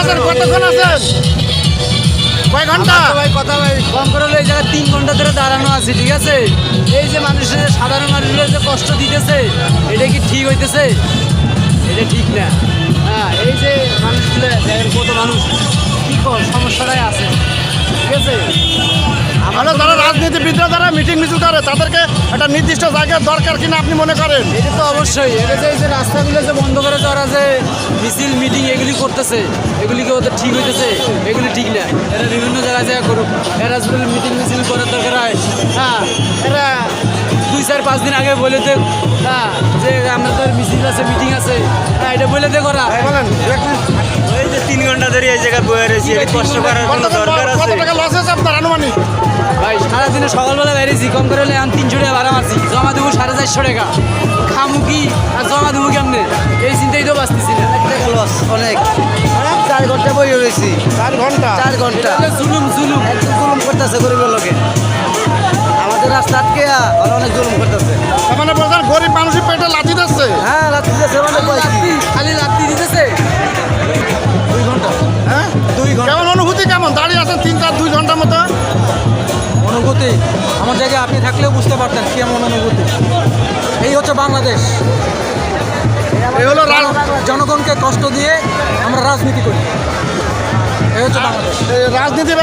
আছেন? কতক্ষণ আছেন? কয় ঘণ্টা? ভাই কথা ভাই কম করে হলো এই জায়গায় তিন ঘণ্টা ধরে দাঁড়ানো আছে ঠিক আছে? এই যে মানুষের সাধারণ মানুষের যে কষ্ট দিতেছে এটা কি ঠিক হইতেছে? এটা ঠিক না। হ্যাঁ এই যে মানুষগুলো দেখেন কত মানুষ। কি কর সমস্যাটাই আছে ঠিক আছে? তাহলে যারা রাজনীতিবিদরা যারা মিটিং মিছিল করে তাদেরকে একটা নির্দিষ্ট জায়গার দরকার কিনা আপনি মনে করেন? এটা তো অবশ্যই। এটা যে এই যে রাস্তাগুলো যে বন্ধ যারা যে মিছিল মিটিং এগুলি করতেছে এগুলি কি ওদের ঠিক হইতেছে এগুলি ঠিক না। এরা বিভিন্ন জায়গায় জায়গা করুক। এরা যদি মিটিং মিছিল করার দরকার হয় হ্যাঁ এরা দুই চার পাঁচ দিন আগে বলে দে হ্যাঁ যে আমাদের মিছিল আছে মিটিং আছে হ্যাঁ এটা বলে দে করা বলেন এই যে তিন ঘণ্টা ধরে এই জায়গায় বয়ে রয়েছি কষ্ট করার কোনো কত দরকার কত আছে? টাকা লস আছে আপনার আনুমানিক? ভাই সারাদিনে সকালবেলা বেরিয়েছি কম করে হলে আমি তিনশো টাকা ভাড়া মারছি জমা দেবো সাড়ে চারশো টাকা। খামুকি আর জমা কেমনে? এই চিন্তাই তো বাঁচতেছি না। অনেক। চার ঘণ্টা বই রয়েছি। চার ঘণ্টা? চার ঘণ্টা। জুলুম জুলুম। একদম জুলুম করতেছে গরিবের লোকে। আমাদের রাস্তা আটকে অনেক জুলুম করতেছে। মানে বলছেন গরিব মানুষের পেটে লাথি দিচ্ছে। হ্যাঁ রাত্রি যাচ্ছে মানে খালি লাত্তি দিতেছে। দুই ঘণ্টা। হ্যাঁ? দুই ঘণ্টা। কেমন অনুভূতি কেমন? দাঁড়িয়ে আছেন তিন চার দুই ঘণ্টার মতো? অনুভূতি? আমার জায়গায় আপনি থাকলেও বুঝতে পারতেন কেমন অনুভূতি। এই হচ্ছে বাংলাদেশ। এই হলো জনগণকে কষ্ট দিয়ে আমরা রাজনীতি করি।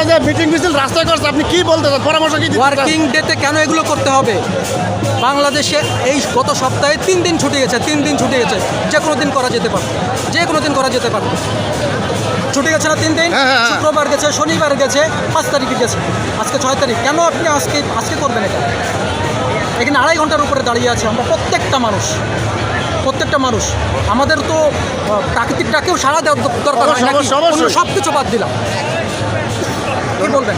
যে মিটিং মিছিল রাস্তায় করছে আপনি কি বলতে চান? পরামর্শ কি? ওয়ার্কিং ডেতে কেন এগুলো করতে হবে? বাংলাদেশে এই গত সপ্তাহে তিন দিন ছুটি গেছে তিন দিন ছুটি গেছে। যে কোনো দিন করা যেতে পারে। যে কোনো দিন করা যেতে পারে। ছুটি গেছে না তিন দিন? হ্যাঁ, হ্যাঁ, হ্যাঁ। শুক্রবার গেছে শনিবার গেছে পাঁচ তারিখে গেছে। আজকে ছয় তারিখ। কেন আপনি আজকে আজকে করবেন এটা? এখানে আড়াই ঘণ্টার উপরে দাঁড়িয়ে আছে আমরা প্রত্যেকটা মানুষ। প্রত্যেকটা মানুষ। আমাদের তো প্রাকৃতিকটাকেও সারা দেওয়ার দরকার। সব কিছু বাদ দিলাম। কি বলবেন?